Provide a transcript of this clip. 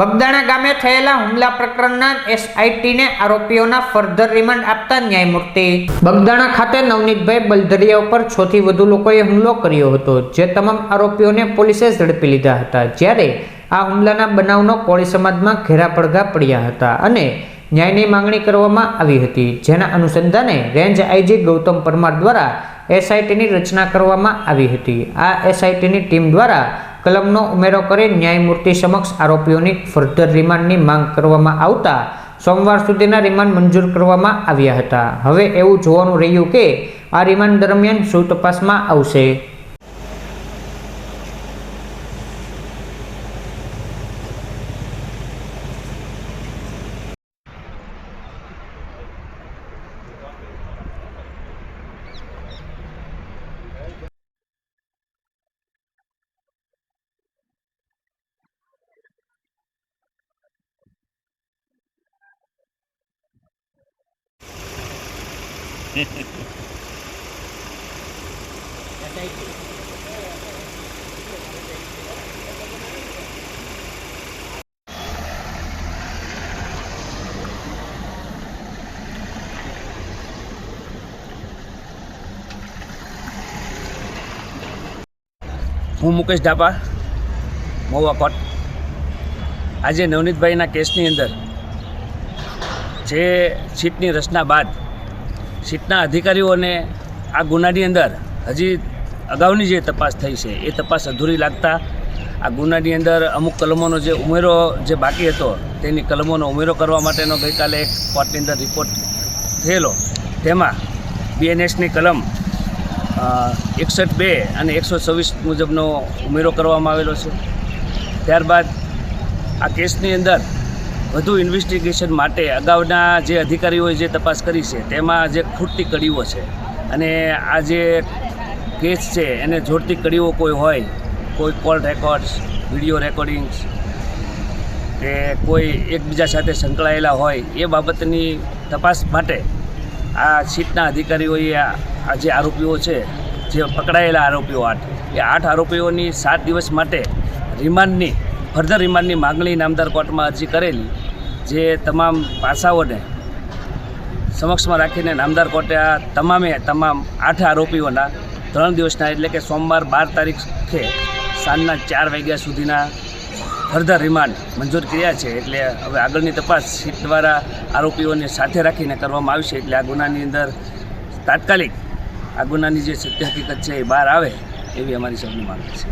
બગદાણા ગામે થયેલા હુમલા પ્રકરણના એસઆઈટીને આરોપીઓના ફર્ધર રિમાન્ડ આપતા ન્યાયમૂર્તિ. બગદાણા ખાતે નવનીતભાઈ બલધરિયા ઉપર છ થી વધુ લોકોએ હુમલો કર્યો હતો, જે તમામ આરોપીઓને પોલીસે ઝડપી લીધા હતા. જ્યારે આ હુમલાના બનાવનો કોળી સમાજમાં ઘેરા પડઘા પડ્યા હતા અને ન્યાયની માંગણી કરવામાં આવી હતી. જેના અનુસંધાને રેન્જ આઈજી ગૌતમ પરમાર દ્વારા એસઆઈટીની રચના કરવામાં આવી હતી. આ એસઆઈટીની ટીમ દ્વારા કલમનો ઉમેરો કરી ન્યાયમૂર્તિ સમક્ષ આરોપીઓની ફર્ધર રિમાન્ડની માંગ કરવામાં આવતા સોમવાર સુધીના રિમાન્ડ મંજૂર કરવામાં આવ્યા હતા. હવે એવું જોવાનું રહ્યું કે આ રિમાન્ડ દરમિયાન શું તપાસમાં આવશે? હું મુકેશ ઢાપા મહુવા કોટ. આજે નવનીતભાઈના કેસની અંદર જે સીટની રચના બાદ સીટના અધિકારીઓને આ ગુનાની અંદર હજી અગાઉની જે તપાસ થઈ છે, એ તપાસ અધૂરી લાગતા આ ગુનાની અંદર અમુક કલમોનો જે ઉમેરો જે બાકી હતો, તેની કલમોનો ઉમેરો કરવા માટેનો ગઈકાલે એક કોર્ટની અંદર રિપોર્ટ થયેલો. તેમાં બીએનએસની કલમ એકસઠ બે અને એકસો છવ્વીસ મુજબનો ઉમેરો કરવામાં આવેલો છે. ત્યારબાદ આ કેસની અંદર વધુ ઇન્વેસ્ટિગેશન માટે અગાઉના જે અધિકારીઓએ જે તપાસ કરી છે, તેમાં જે ખૂટતી કડીઓ છે અને આ જે કેસ છે, એને જોડતી કડીઓ કોઈ હોય, કોઈ કોલ રેકોર્ડ્સ, વીડિયો રેકોર્ડિંગ્સ કે કોઈ એકબીજા સાથે સંકળાયેલા હોય, એ બાબતની તપાસ માટે આ સીટના અધિકારીઓએ આ જે આરોપીઓ છે, જે પકડાયેલા આરોપીઓ આઠ, એ આઠ આરોપીઓની સાત દિવસ માટે રિમાન્ડની, ફર્ધર રિમાન્ડની માગણી નામદાર કોર્ટમાં અરજી કરેલી જે તમામ પાસાઓને સમક્ષમાં રાખીને નામદાર કોર્ટે આ તમામે તમામ આઠ આરોપીઓના ત્રણ દિવસના એટલે કે સોમવાર બાર તારીખે સાંજના ચાર વાગ્યા સુધીના ફર્ધર રિમાન્ડ મંજૂર કર્યા છે એટલે હવે આગળની તપાસ સીટ દ્વારા આરોપીઓને સાથે રાખીને કરવામાં આવશે એટલે આ ગુનાની અંદર તાત્કાલિક આ ગુનાની જે સત્ય હકીકત છે એ બહાર આવે એવી અમારી સૌની માંગ છે.